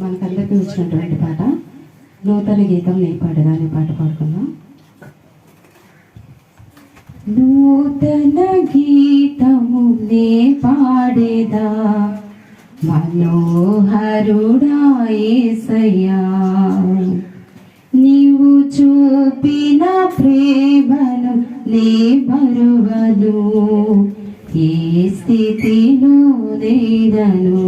మనకందరికీ వచ్చినటువంటి పాట. నూతన గీతం నేను పాడదా అనే పాట పాడుకుందాం. నూతన గీతము నే పాడేదా? మనోహరుడాయ్యా నీవు చూపిన ప్రేమ నీ బరువను ఏ స్థితిలో లేదను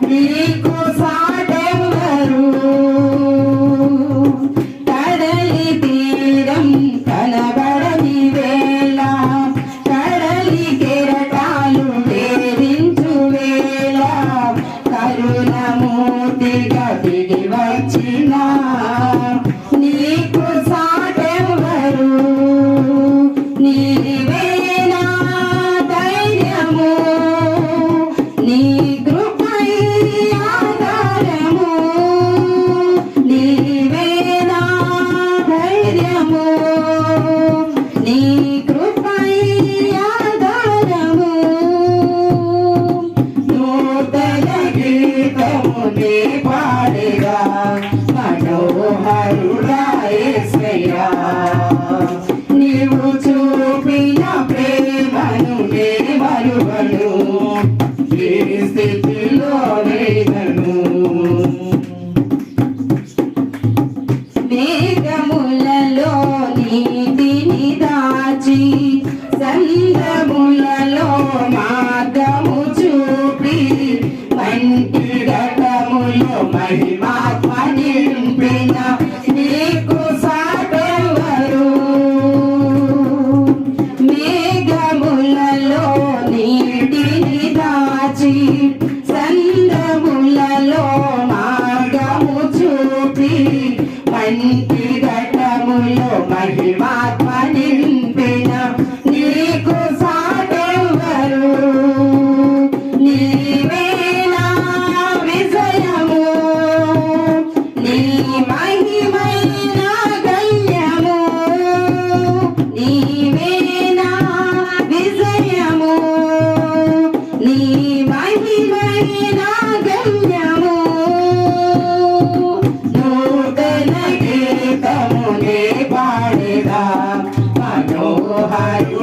Nico. ప్రియా నీవు చూపిన ప్రేమను మరువను ఏ స్థితిలో లేదను. వేదములలో నీతిని దాచి సందములలో మార్గము చూపి మంచి రకములో మహిమ మనోహరుడాయేసయ్యా